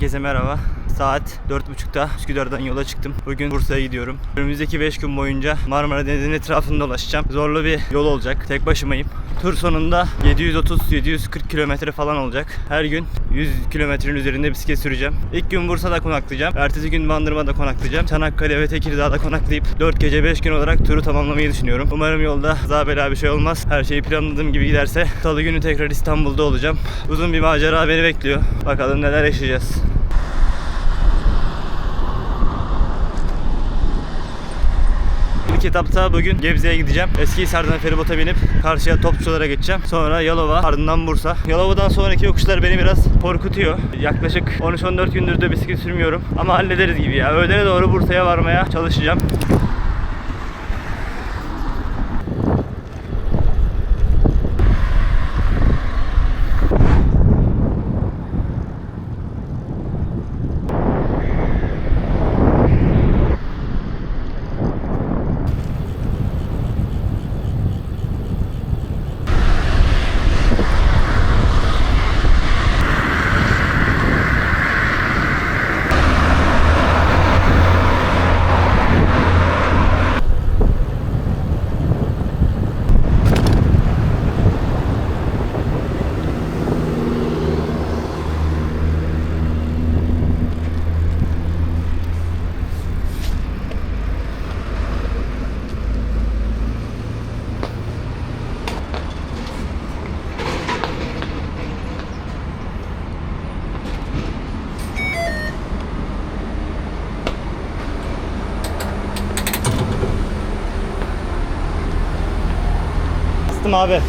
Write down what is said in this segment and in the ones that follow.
Herkese merhaba. Saat 4.30'da Üsküdar'dan yola çıktım. Bugün Bursa'ya gidiyorum. Önümüzdeki 5 gün boyunca Marmara Denizi'nin etrafında dolaşacağım. Zorlu bir yol olacak. Tek başımayım. Tur sonunda 730-740 kilometre falan olacak. Her gün 100 kilometrenin üzerinde bisiklet süreceğim. İlk gün Bursa'da konaklayacağım. Ertesi gün Bandırma'da konaklayacağım. Çanakkale ve Tekirdağ'da konaklayıp 4 gece 5 gün olarak turu tamamlamayı düşünüyorum. Umarım yolda daha bela bir şey olmaz. Her şey planladığım gibi giderse Salı günü tekrar İstanbul'da olacağım. Uzun bir macera beni bekliyor. Bakalım neler yaşayacağız. İlk etapta bugün Gebze'ye gideceğim. Eskihisar'dan feribota binip karşıya Topçulara geçeceğim. Sonra Yalova, ardından Bursa. Yalova'dan sonraki yokuşlar beni biraz korkutuyor. Yaklaşık 13-14 gündür de bisiklet sürmüyorum. Ama hallederiz gibi ya. Öğlene doğru Bursa'ya varmaya çalışacağım. Abi.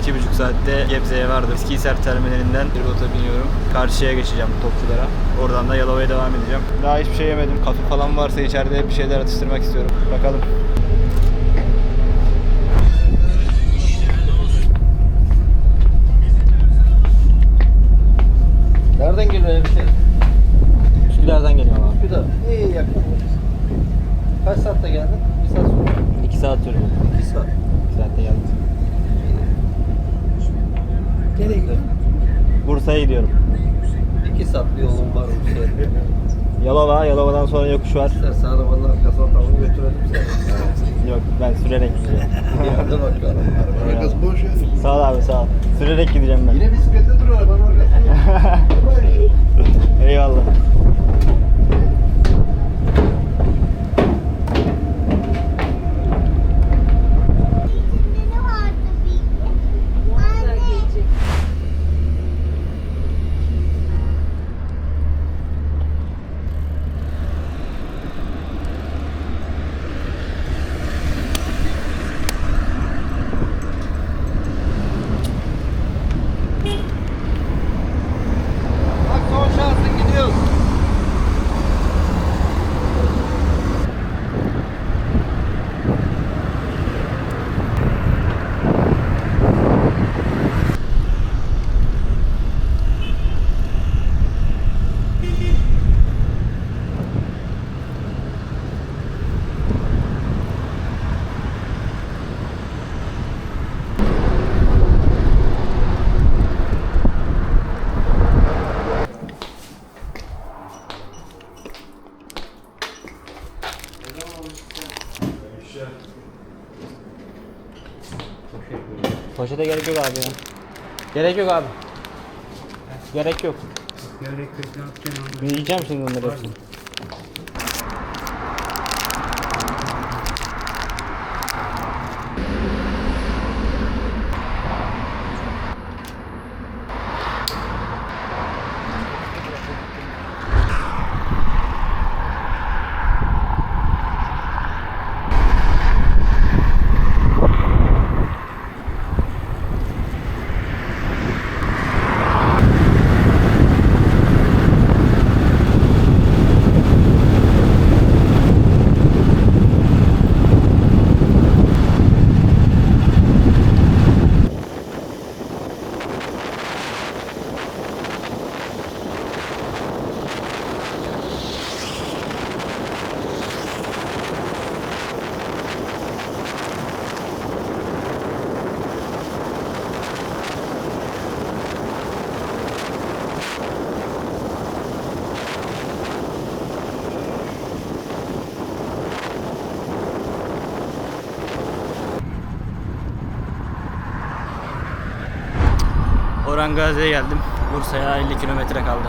İki buçuk saatte Gebze'ye vardım. Eskihisar terminalinden bir bota biniyorum. Karşıya geçeceğim Topçulara. Oradan da Yalova'ya devam edeceğim. Daha hiçbir şey yemedim. Kafe falan varsa içeride bir şeyler atıştırmak istiyorum. Bakalım. Nereden geliyor hemşerim? Üsküdar'dan geliyorum abi. Bir de iyi yakın. Kaç saatte geldin? Bir saat sonra. 2 saat sürüyor. İki saat. 2 saatte geldim. Nereye gidiyorsun? Bursa'ya gidiyorum. İki saat bir yolun var bu sefer. Yalova, Yalova'dan sonra yokuş var. İstersen arabanın arkasına tavuğu götürelim seni. Yok ben sürerek gideceğim. Hadi bakalım. Arabanın arkası boş ya. sağ ol abi sağ ol. Sürerek gideceğim ben. Yine bisiklette dur arabanın arkasında. Eyvallah. Poşete gerek yok abi ya. Gerek yok abi. Gerek yok. Gerek yok ne yapacaksın yiyeceğim şimdi onları hepsini. Orhan Gazi'ye geldim. Bursa'ya 50 kilometre kaldı.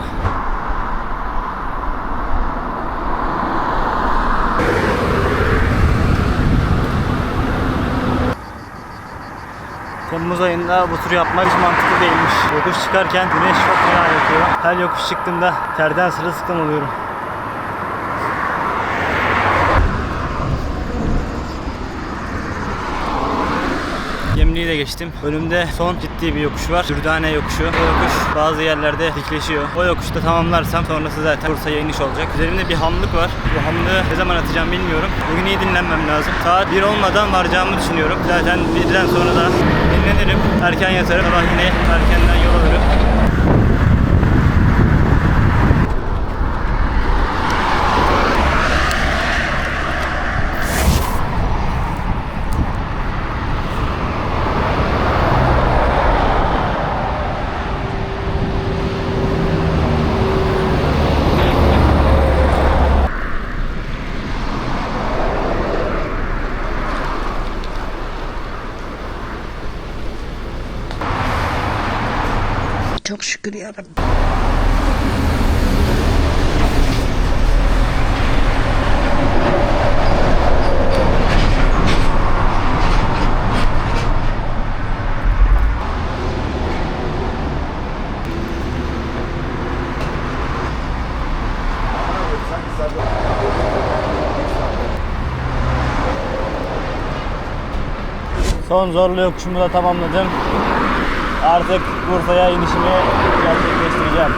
Temmuz ayında bu turu yapmak hiç mantıklı değilmiş. Yokuş çıkarken güneş çok fena yakıyor. Her yokuş çıktığımda terden sırılsıklam oluyorum. Gemliği de geçtim. Önümde son ciddi bir yokuş var. Dürdane yokuşu. O yokuş bazı yerlerde dikleşiyor. O yokuşta tamamlarsam sonrası zaten Bursa'ya iniş olacak. Üzerimde bir hamlık var. Bu hamlığı ne zaman atacağım bilmiyorum. Bugün iyi dinlenmem lazım. Saat 1 olmadan varacağımı düşünüyorum. Zaten 1'den sonra da dinlenirim. Erken yatarım. Sabah yine erkenden yol alırım. Çok şükür yarabbim. Son zorlu yokuşumu da tamamladım. Artık Bursa'ya inişimi gerçekleştireceğim.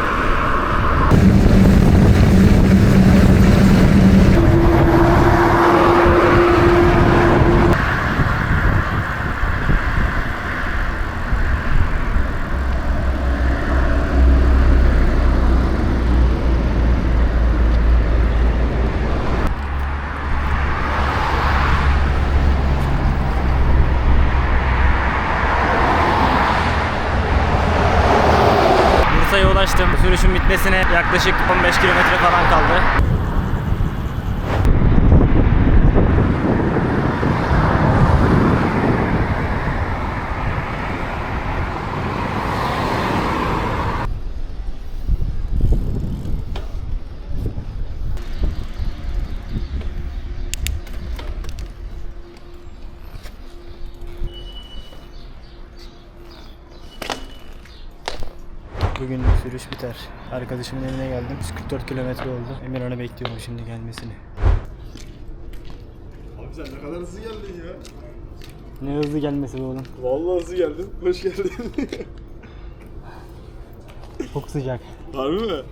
Bursa'ya Sürüşün bitmesine yaklaşık 15 kilometre falan kaldı. Bugün sürüş biter. Arkadaşımın evine geldim. 144 kilometre oldu. Emirhan'ı bekliyorum şimdi gelmesini. Abi sen ne kadar hızlı geldin ya. Ne hızlı gelmesi bu oğlum. Vallahi hızlı geldin. Hoş geldin. Çok sıcak. Harbi mi?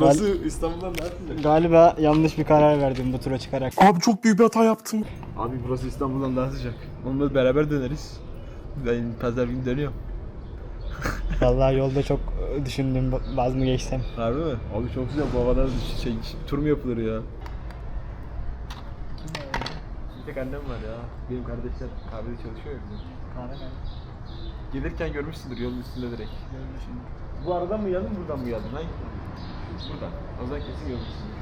Burası İstanbul'dan neredesin? Galiba yanlış bir karar verdim bu tura çıkarak. Abi çok büyük bir hata yaptım. Abi burası İstanbul'dan daha sıcak. Onunla beraber döneriz. Ben pazar günü dönüyorum. Vallahi yolda çok e, düşündüm vaz mı geçsem. Harbi mi? Abi çok sıcak bu havada şey, tur mu yapılır ya? Bir tek annem var ya. Benim kardeşler kahvede çalışıyor ya bizim. Gelirken görmüşsündür yolun üstünde direkt. Bu aradan mı geldin buradan mı geldin? Hangi? Buradan. O zaman kesin görmüşsündür.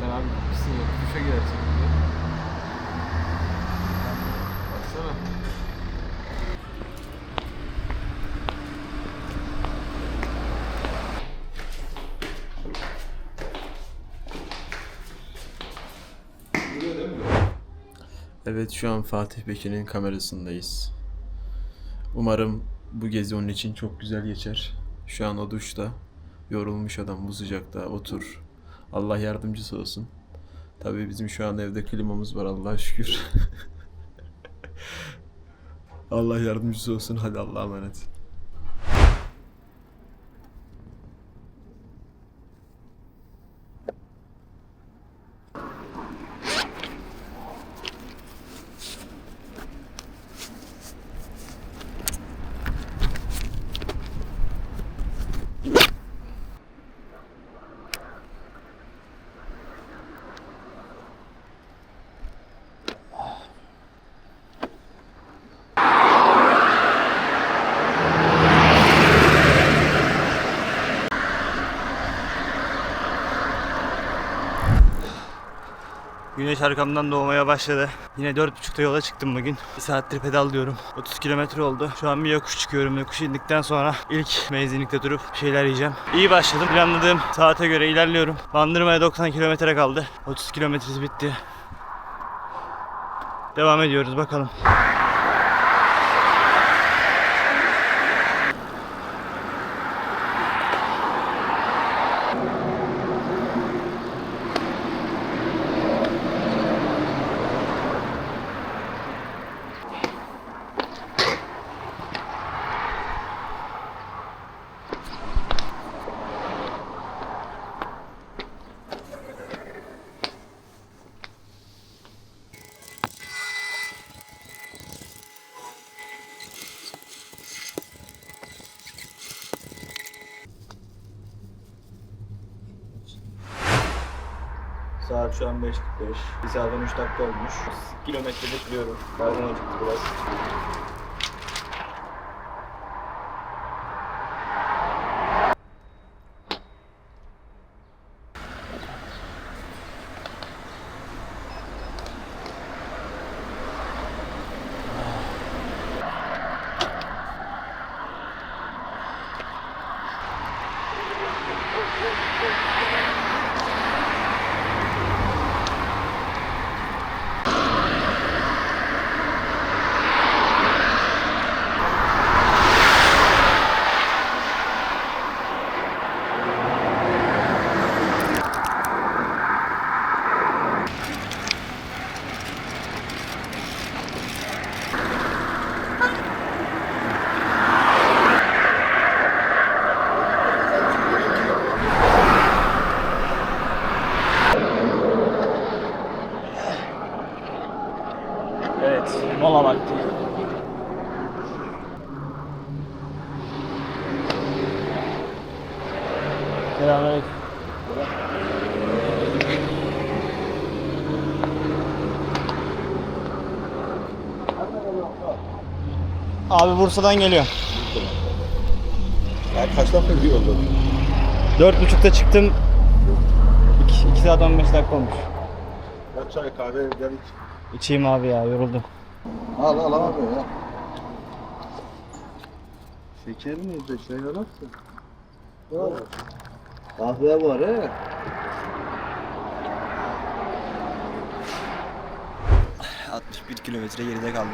Sen abi gitmişsin ya. Duşa girersin. Baksana. Evet şu an Fatih Bekir'in kamerasındayız. Umarım bu gezi onun için çok güzel geçer. Şu an o duşta. Yorulmuş adam bu sıcakta otur. Allah yardımcısı olsun. Tabii bizim şu an evde klimamız var Allah'a şükür. Allah yardımcısı olsun. Hadi Allah'a emanet. Arkamdan doğmaya başladı. Yine 4.30'da yola çıktım bugün. Bir saattir pedallıyorum. 30 kilometre oldu. Şu an bir yokuş çıkıyorum. Yokuş indikten sonra ilk benzinlikte durup şeyler yiyeceğim. İyi başladım. Planladığım saate göre ilerliyorum. Bandırmaya 90 kilometre kaldı. 30 kilometresi bitti. Devam ediyoruz bakalım. Saat şu an 5.45. Bir saat 13 dakika olmuş. Kilometrede gidiyorum. Karnım acıktı biraz. Evet, mola vakti. Selamünaleyküm. Abi Bursa'dan geliyor. Ya kaç dakika gidiyor yolda? Dört buçukta çıktım. 2 saat 15 dakika olmuş. Ya çay kahve gel iç. İçeyim abi ya yoruldum. Al al abi ya. Şeker mi de şey yararsın? Kahve var he. 61 kilometre geride kaldı.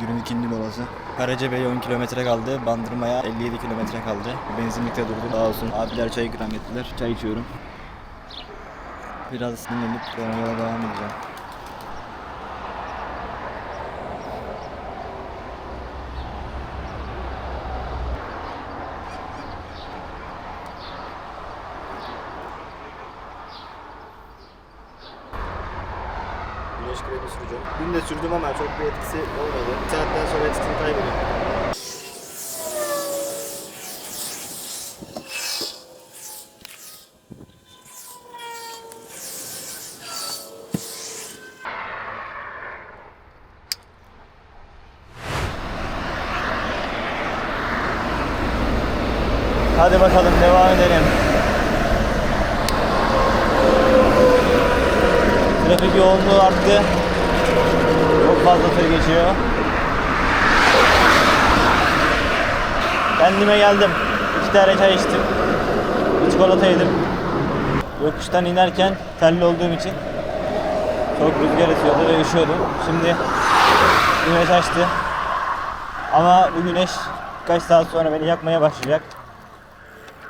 Günün ikinci molası. Karacabey'e 10 kilometre kaldı. Bandırma'ya 57 kilometre kaldı. Benzinlikte durdu. Sağ olsun. Abiler çay ikram ettiler. Çay içiyorum. Biraz dinlenip sonra yola devam edeceğim. Güneş kremi süreceğim. Dün de sürdüm ama çok bir etkisi olmadı. Bir saatten sonra etkisini kaybediyor. Hadi bakalım devam edelim. Trafik yoğunluğu arttı. Çok fazla tır geçiyor. Kendime geldim. İki tane çay içtim. Çikolata yedim. Yokuştan inerken terli olduğum için çok rüzgar esiyordu ve üşüyordum. Şimdi güneş açtı. Ama bu güneş birkaç saat sonra beni yakmaya başlayacak.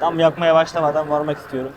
Tam yakmaya başlamadan varmak istiyorum.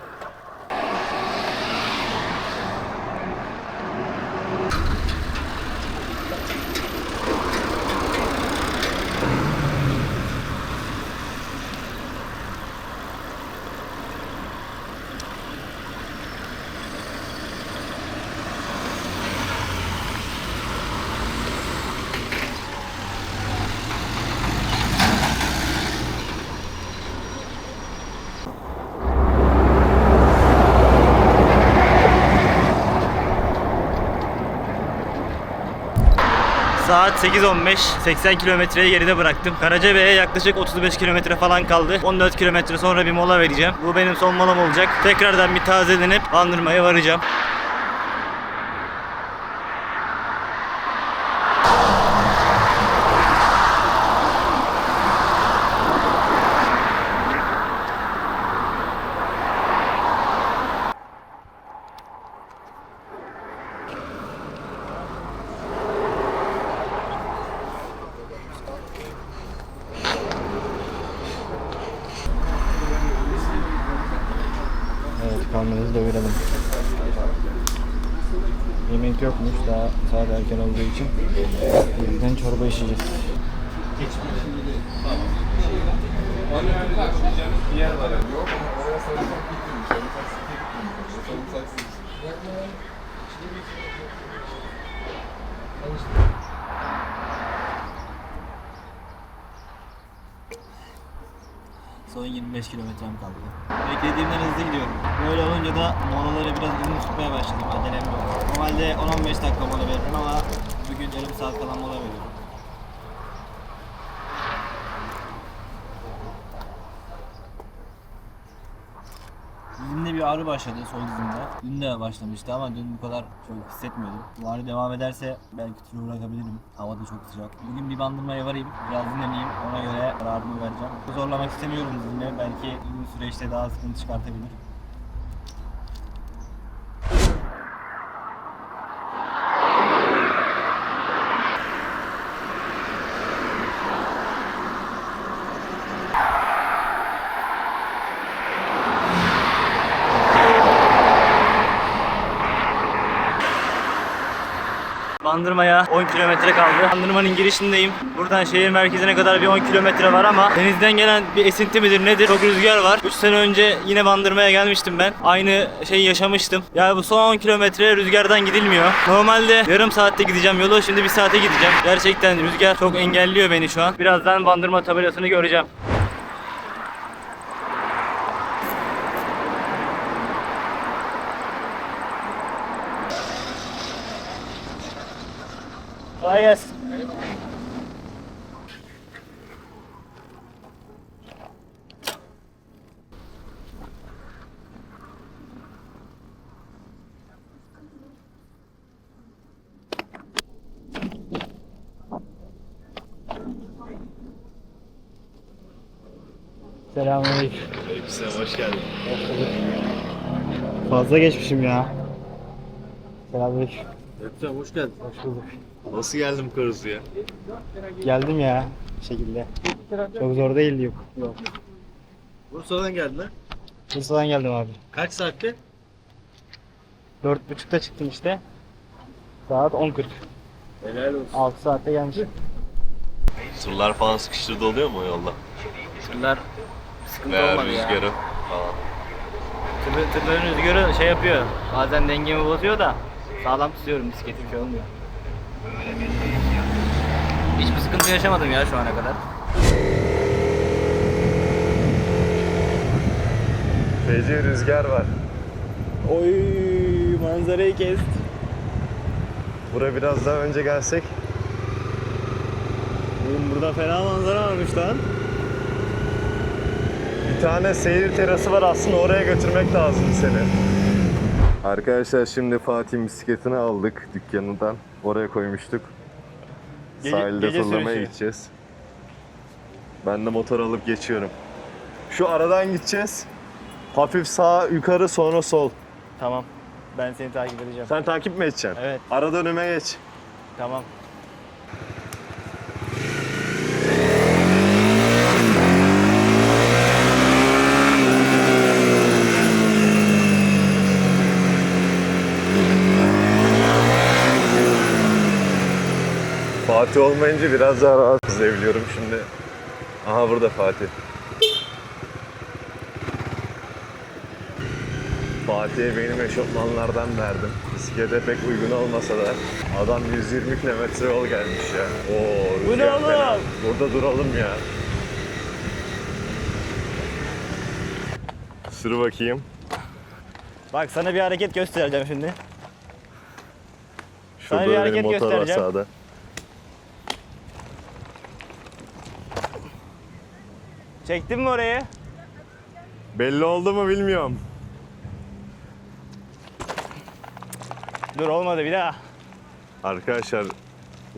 Saat 8.15. 80 kilometreyi geride bıraktım. Karacabey'e yaklaşık 35 kilometre falan kaldı. 14 kilometre sonra bir mola vereceğim. Bu benim son molam olacak. Tekrardan bir tazelenip Bandırma'ya varacağım. Karnımızı doyuralım. Yemek yokmuş daha saat erken olduğu için. O çorba içeceğiz. Son 25 kilometrem kaldı. Beklediğimden hızlı gidiyorum. Böyle olunca da molaları biraz uzun tutmaya başladım. Acelem yok. Normalde 10-15 dakika mola veririm ama bugün yarım saat falan mola veriyorum. Dizimde bir ağrı başladı sol dizimde. Dün de başlamıştı ama dün bu kadar çok hissetmiyordum. Bu ağrı devam ederse belki turu bırakabilirim. Hava da çok sıcak. Bugün bir bandırmaya varayım, biraz dinleneyim. Ona göre kararımı vereceğim. Zorlamak istemiyorum dizimi. Belki uzun süreçte daha sıkıntı çıkartabilir. Bandırma'ya 10 kilometre kaldı. Bandırma'nın girişindeyim. Buradan şehir merkezine kadar bir 10 kilometre var ama denizden gelen bir esinti midir nedir? Çok rüzgar var. 3 sene önce yine Bandırma'ya gelmiştim ben. Aynı şeyi yaşamıştım. Ya bu son 10 kilometre rüzgardan gidilmiyor. Normalde yarım saatte gideceğim yolu. Şimdi bir saate gideceğim. Gerçekten rüzgar çok engelliyor beni şu an. Birazdan Bandırma tabelasını göreceğim. Kolay gelsin. Selamünaleyküm. Sen hoş geldin. Fazla geçmişim ya. Selamünaleyküm. Ekrem hoş geldin. Hoş bulduk. Nasıl geldim Karasu'ya? Geldim ya bir şekilde. Çok zor değildi yok. Yok. Bursa'dan geldin ha? Bursa'dan geldim abi. Kaç saatte? Dört buçukta çıktım işte. Saat 10.40. Helal olsun. 6 saatte gelmişim. Surlar falan sıkıştırdı oluyor mu yolda? Tırlar sıkıntı Veya olmadı ya. rüzgarı falan. Tır, tırların rüzgarı şey yapıyor. Bazen dengemi bozuyor da sağlam tutuyorum bisikleti bir şey olmuyor. Hiçbir sıkıntı yaşamadım ya şu ana kadar. Feci rüzgar var. Oy manzarayı kes. Buraya biraz daha önce gelsek Oğlum burada fena manzara varmış lan. bir tane seyir terası var aslında oraya götürmek lazım seni. Arkadaşlar şimdi Fatih'in bisikletini aldık dükkanından. Oraya koymuştuk. Gece- Sahilde gece turlamaya sürüşü. gideceğiz. Ben de motor alıp geçiyorum. Şu aradan gideceğiz. Hafif sağ yukarı sonra sol. Tamam. Ben seni takip edeceğim. Sen takip mi edeceksin? Evet. Arada önüme geç. Tamam. Fatih olmayınca biraz daha rahat izleyebiliyorum şimdi. Aha burada Fatih. Fatih'e benim eşofmanlardan verdim. Bisiklete pek uygun olmasa da adam 120 kilometre yol gelmiş ya. Oo, Bu ne fena. Burada duralım ya. Sür bakayım. Bak sana bir hareket göstereceğim şimdi. Sana bir Şurada hareket motor var göstereceğim. sağda. Çektin mi orayı? Belli oldu mu bilmiyorum. Dur olmadı bir daha. Arkadaşlar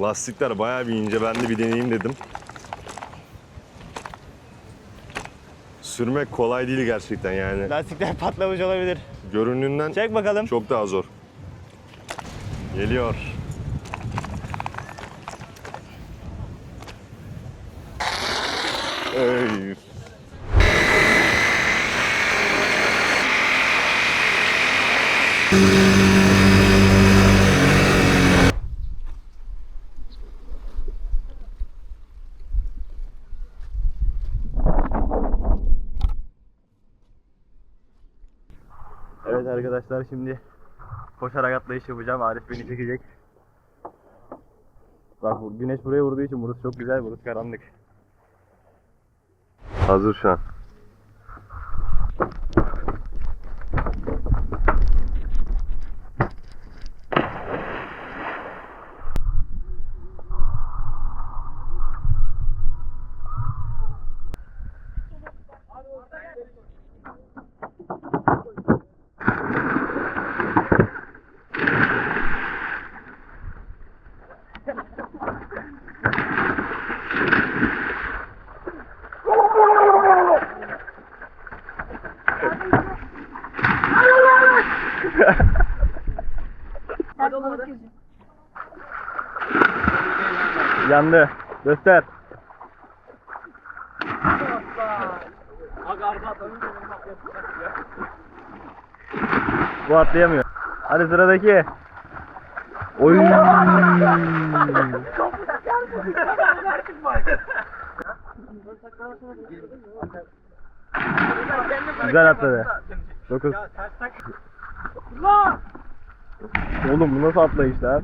lastikler bayağı bir ince. Ben de bir deneyeyim dedim. Sürmek kolay değil gerçekten yani. Lastikler patlamış olabilir. Görünümden Çek bakalım. çok daha zor. Geliyor. Arkadaşlar şimdi koşarak atlayış yapacağım. Arif beni çekecek. Bak güneş buraya vurduğu için burası çok güzel, burası karanlık. Hazır şu an. Yandı. Göster. Bu atlayamıyor. Hadi sıradaki. Oy. Güzel atladı. 9. Oğlum bu nasıl atlayış lan?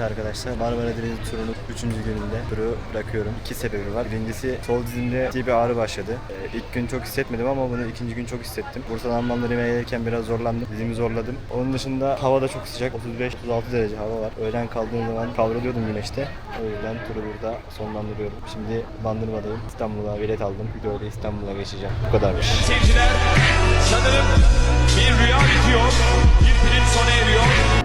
Arkadaşlar Marmara Denizi turunun 3. gününde turu bırakıyorum. İki sebebi var. Birincisi sol dizimde ciddi bir ağrı başladı. Ee, ilk gün çok hissetmedim ama bunu ikinci gün çok hissettim. Bursa'dan Almanları'ya gelirken biraz zorlandım. Dizimi zorladım. Onun dışında hava da çok sıcak. 35-36 derece hava var. Öğlen kaldığım zaman kavruluyordum güneşte. O yüzden turu burada sonlandırıyorum. Şimdi Bandırma'dayım. İstanbul'a bilet aldım. Videoyla İstanbul'a geçeceğim. Bu kadarmış. Seyirciler sanırım bir rüya bitiyor, bir film sona eriyor.